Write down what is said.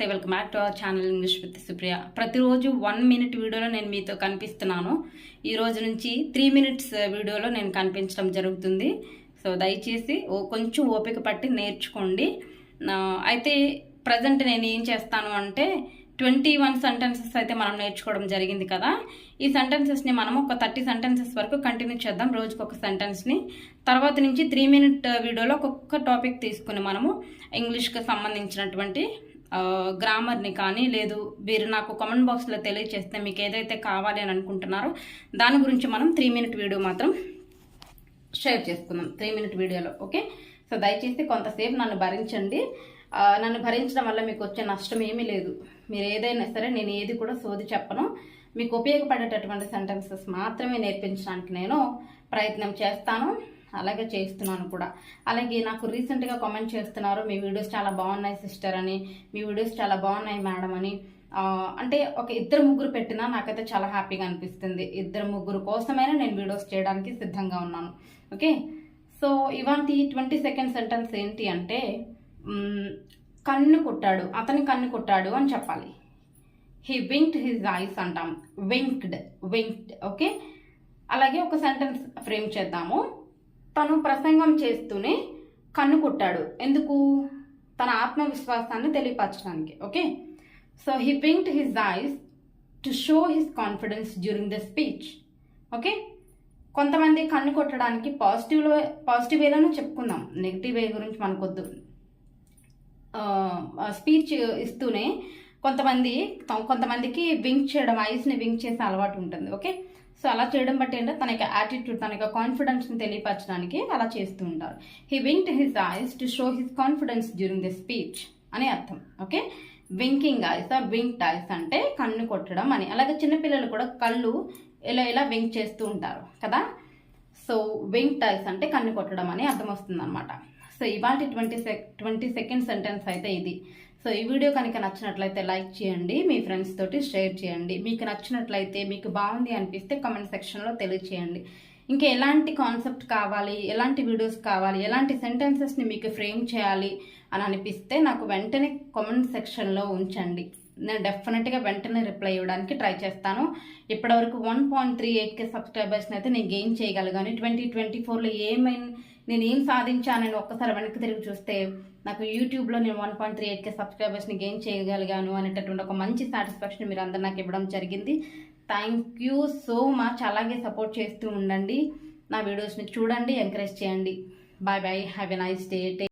నమస్తే welcome back to our channel English with Supriya. ప్రతిరోజు one minute వీడియోలో నేను మీతో కనిపిస్తున్నాను. ఈ రోజు నుంచి త్రీ మినిట్స్ వీడియోలో నేను కనిపించడం జరుగుతుంది. సో దయచేసి ఓ కొంచెం ఓపిక పట్టి నేర్చుకోండి. అయితే ప్రజెంట్ నేను ఏం చేస్తాను అంటే ట్వంటీ వన్ సెంటెన్సెస్ అయితే మనం నేర్చుకోవడం జరిగింది కదా. ఈ సెంటెన్సెస్ని మనం ఒక థర్టీ సెంటెన్సెస్ వరకు కంటిన్యూ చేద్దాం. రోజుకి ఒక సెంటెన్స్ని తర్వాత నుంచి త్రీ మినిట్ వీడియోలో ఒక్కొక్క టాపిక్ తీసుకుని మనము ఇంగ్లీష్కి సంబంధించినటువంటి గ్రామర్ని కానీ లేదు మీరు నాకు కామెంట్ బాక్స్లో తెలియచేస్తే మీకు ఏదైతే కావాలి అని అనుకుంటున్నారో దాని గురించి మనం త్రీ మినిట్ వీడియో మాత్రం షేర్ చేసుకుందాం. త్రీ మినిట్ వీడియోలో ఓకే సో దయచేసి కొంతసేపు నన్ను భరించండి. నన్ను భరించడం వల్ల మీకు వచ్చే నష్టం ఏమీ లేదు. మీరు ఏదైనా సరే నేను ఏది కూడా సోది చెప్పను. మీకు ఉపయోగపడేటటువంటి సెంటెన్సెస్ మాత్రమే నేర్పించడానికి నేను ప్రయత్నం చేస్తాను. అలాగే చేస్తున్నాను కూడా. అలాగే నాకు రీసెంట్గా కామెంట్ చేస్తున్నారు మీ వీడియోస్ చాలా బాగున్నాయి సిస్టర్ అని. మీ వీడియోస్ చాలా బాగున్నాయి మేడం అని. అంటే ఒక ఇద్దరు ముగ్గురు పెట్టినా నాకైతే చాలా హ్యాపీగా అనిపిస్తుంది. ఇద్దరు ముగ్గురు కోసమైనా నేను వీడియోస్ చేయడానికి సిద్ధంగా ఉన్నాను. ఓకే? సో ఇవాంటి ట్వంటీ సెకండ్ సెంటెన్స్ ఏంటి అంటే కన్ను కొట్టాడు అతని కన్ను కొట్టాడు అని చెప్పాలి. హీ వింక్డ్ హిజ్ ఐస్ అంటాం. Winked winked okay? అలాగే ఒక సెంటెన్స్ ఫ్రేమ్ చేద్దాము. తను ప్రసంగం చేస్తూనే కన్ను కొట్టాడు. ఎందుకు? తన ఆత్మవిశ్వాసాన్ని తెలియపరచడానికి okay? So he winked his eyes to show his confidence during the speech okay? కొంతమంది కన్ను కొట్టడానికి పాజిటివ్లో పాజిటివ్ వేలోనే చెప్పుకుందాం. నెగిటివ్ వే గురించి మనకొద్దు. స్పీచ్ ఇస్తూనే కొంతమంది కొంతమందికి వింక్ చేయడం ఐస్ని వింక్ చేసే అలవాటు ఉంటుంది ఓకే? సో అలా చేయడం బట్టి ఏంటంటే తన యొక్క యాటిట్యూడ్ తన యొక్క కాన్ఫిడెన్స్ని తెలియపరచడానికి అలా చేస్తూ ఉంటారు. He winked his eyes to show his confidence during the speech అని అర్థం. ఓకే వింకింగ్ ఐస్ ఆ వింక్డ్ ఐస్ అంటే కన్ను కొట్టడం అని. అలాగే చిన్నపిల్లలు కూడా కళ్ళు ఇలా ఇలా వింక్ చేస్తూ ఉంటారు కదా? సో వింక్ ఐస్ అంటే కన్ను కొట్టడం అని అర్థం వస్తుంది అనమాట సో ఇవాళ twenty sec twenty second sentence అయితే ఇది. సో ఈ వీడియో కనుక నచ్చినట్లయితే లైక్ చేయండి మీ ఫ్రెండ్స్ తోటి షేర్ చేయండి. మీకు నచ్చినట్లయితే మీకు బాగుంది అనిపిస్తే కామెంట్ సెక్షన్లో తెలియచేయండి. ఇంకా ఎలాంటి కాన్సెప్ట్ కావాలి ఎలాంటి వీడియోస్ కావాలి ఎలాంటి సెంటెన్సెస్ని మీకు ఫ్రేమ్ చేయాలి అని అనిపిస్తే నాకు వెంటనే కామెంట్ సెక్షన్లో ఉంచండి. నేను డెఫినెట్గా వెంటనే రిప్లై ఇవ్వడానికి ట్రై చేస్తాను. ఇప్పటివరకు one point three eight K సబ్స్క్రైబర్స్ని అయితే నేను గెయిన్ చేయగలిగాను ట్వంటీ ట్వంటీ ఫోర్లో ఏమైనా నేను ఏం సాధించానని ఒక్కసారి వెనక్కి తిరిగి చూస్తే నాకు యూట్యూబ్లో నేను one point three eight K సబ్స్క్రైబర్స్ని gain చేయగలిగాను అనేటటువంటి ఒక మంచి సాటిస్ఫాక్షన్ మీరు అందరు నాకు ఇవ్వడం జరిగింది. థ్యాంక్ యూ సో మచ్ అలాగే సపోర్ట్ చేస్తూ ఉండండి. నా వీడియోస్ని చూడండి ఎంకరేజ్ చేయండి. Bye bye have a nice day